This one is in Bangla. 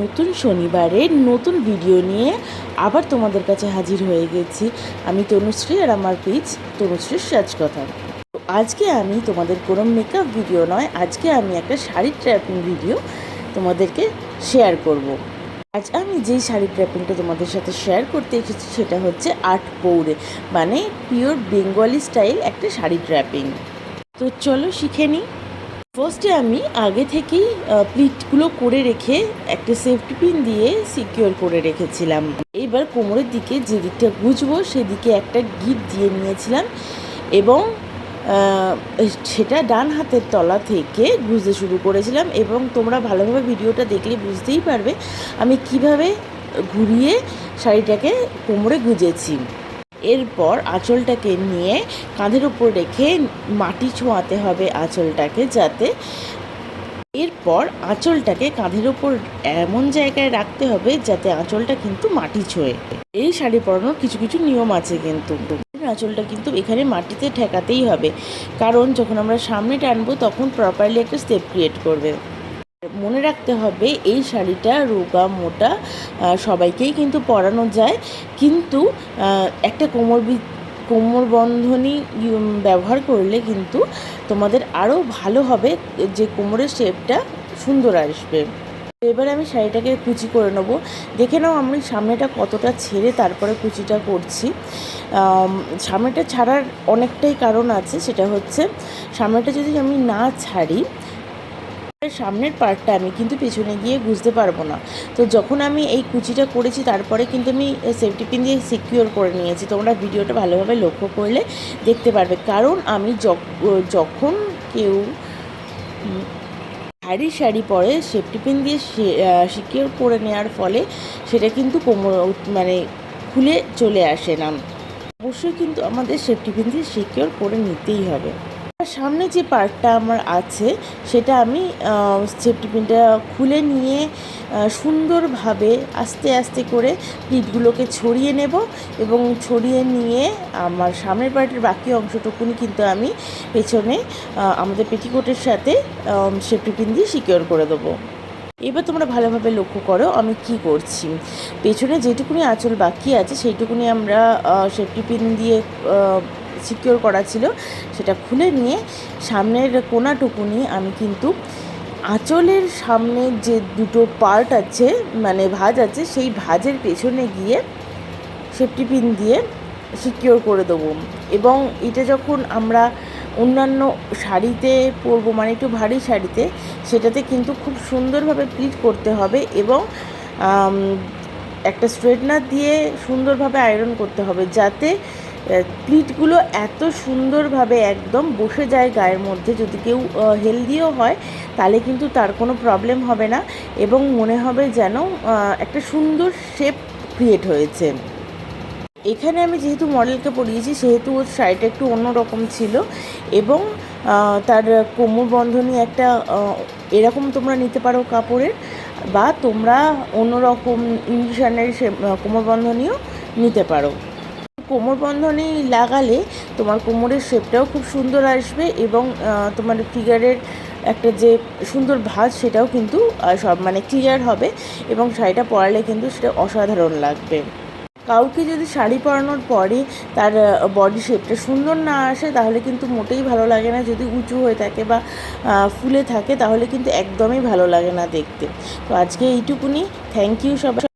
নতুন শনিবারে নতুন ভিডিও নিয়ে আবার তোমাদের কাছে হাজির হয়ে গেছি। আমি তনুশ্রী আর আমার পেজ তনুশ্রীর সাজ কথা তো আজকে আমি তোমাদের কোনো মেকআপ ভিডিও নয়, আজকে আমি একটা শাড়ি ট্র্যাপিং ভিডিও তোমাদেরকে শেয়ার করব। আজ আমি যেই শাড়ি ট্র্যাপিংটা তোমাদের সাথে শেয়ার করতে এসেছি সেটা হচ্ছে আট পৌরে মানে পিওর বেঙ্গলি স্টাইল একটা শাড়ি ট্র্যাপিং তো চলো শিখে নিই। ফার্স্টে আমি আগে থেকেই প্লিটগুলো করে রেখে একটা সেফটি পিন দিয়ে সিকিওর করে রেখেছিলাম। এবার কোমরের দিকে যে দিকটা গুজবো, সেদিকে একটা গিট দিয়ে নিয়েছিলাম এবং সেটা ডান হাতের তলা থেকে গুজতে শুরু করেছিলাম এবং তোমরা ভালোভাবে ভিডিওটা দেখলে বুঝতেই পারবে আমি কীভাবে ঘুরিয়ে শাড়িটাকে কোমরে গুজেছি। এরপর আঁচলটাকে নিয়ে কাঁধের উপর রেখে মাটি ছোঁয়াতে হবে আঁচলটাকে যাতে এরপর আঁচলটাকে কাঁধের ওপর এমন জায়গায় রাখতে হবে যাতে আঁচলটা কিন্তু মাটি ছোঁয়ে। এই শাড়ি পরানোর কিছু কিছু নিয়ম আছে কিন্তু। আঁচলটা কিন্তু এখানে মাটিতে ঠেকাতেই হবে। কারণ যখন আমরা সামনে টানবো তখন প্রপারলি একটা স্টেপ ক্রিয়েট করবে। মনে রাখতে হবে, এই শাড়িটা রোগা, মোটা সবাইকেই কিন্তু পরানো যায়। কিন্তু একটা কোমর কোমর বন্ধনী ব্যবহার করলে কিন্তু তোমাদের আরও ভালো হবে, যে কোমরের শেপটা সুন্দর আসবে। এবার আমি শাড়িটাকে কুচি করে নেব। দেখে নাও আমি সামনেটা কতটা ছেড়ে তারপরে কুচিটা করছি। সামনেটা ছাড়ার অনেকটাই কারণ আছে, সেটা হচ্ছে সামনেটা যদি আমি না ছাড়ি সামনের পার্টটা আমি কিন্তু পেছনে গিয়ে বুঝতে পারব না। তো যখন আমি এই কুচিটা করেছি, তারপরে কিন্তু আমি সেফটি পিন দিয়ে সিকিওর করে নিয়েছি। তোমরা ভিডিওটা ভালোভাবে লক্ষ্য করলে দেখতে পারবে। কারণ আমি যখ- যখন কেউ শাড়ি শাড়ি পরে সেফটি পিন দিয়ে সিকিওর করে নেওয়ার ফলে সেটা কিন্তু কোমর মানে খুলে চলে আসে না। অবশ্যই কিন্তু আমাদের সেফটি পিন দিয়ে সিকিওর করে নিতেই হবে। সামনে যে পার্টটা আমার আছে, সেটা আমি সেফটি পিনটা খুলে নিয়ে সুন্দরভাবে আস্তে আস্তে করে প্লিটগুলোকে ছড়িয়ে নেব এবং ছড়িয়ে নিয়ে আমার সামনের পার্টের বাকি অংশটুকুনি কিন্তু আমি পেছনে আমাদের পেটিকোটের সাথে সেফটি পিন দিয়ে সিকিওর করে দেবো। এবার তোমরা ভালোভাবে লক্ষ্য করো আমি কি করছি। পেছনে যেটুকুনি আঁচল বাকি আছে, সেইটুকুনি আমরা সেফটি পিন দিয়ে সিকিওর করা ছিল, সেটা খুলে নিয়ে সামনের কোনাটুকুনি আমি কিন্তু আঁচলের সামনে যে দুটো পার্ট আছে মানে ভাঁজ আছে, সেই ভাজের পেছনে গিয়ে সেফটি পিন দিয়ে সিকিওর করে দেবো। এবং এটা যখন আমরা অন্যান্য শাড়িতে পরবো মানে একটু ভারী শাড়িতে, সেটাতে কিন্তু খুব সুন্দরভাবে প্লিট করতে হবে এবং একটা স্ট্রেটনার দিয়ে সুন্দরভাবে আয়রন করতে হবে, যাতে প্লিটগুলো এত সুন্দরভাবে একদম বসে যায় গায়ের মধ্যে, যদি কেউ হেলদিও হয়, তাহলে কিন্তু তার কোনো প্রবলেম হবে না এবং মনে হবে যেন একটা সুন্দর শেপ ক্রিয়েট হয়েছে। এখানে আমি যেহেতু মডেলকে পরিয়েছি, সেহেতু ওর শাড়িটা একটু অন্যরকম ছিল এবং তার কোমর বন্ধনী একটা এরকম তোমরা নিতে পারো কাপড়ের বা তোমরা অন্যরকম ইন্ডিশনের সে কোমর বন্ধনীও নিতে পারো। কোমর বন্ধনী লাগালে তোমার কোমরের শেপটাও খুব সুন্দর আসবে এবং তোমার ফিগারের একটা যে সুন্দর ভাঁজ সেটাও কিন্তু সব মানে ক্লিয়ার হবে এবং শাড়িটা পরালে কিন্তু সেটা অসাধারণ লাগবে। কাউকে যদি শাড়ি পরানোর পরে তার বডি শেপটা সুন্দর না আসে তাহলে কিন্তু মোটেই ভালো লাগে না। যদি উঁচু হয়ে থাকে বা ফুলে থাকে তাহলে কিন্তু একদমই ভালো লাগে না দেখতে। তো আজকে এইটুকুনি। থ্যাংক ইউ সবাই।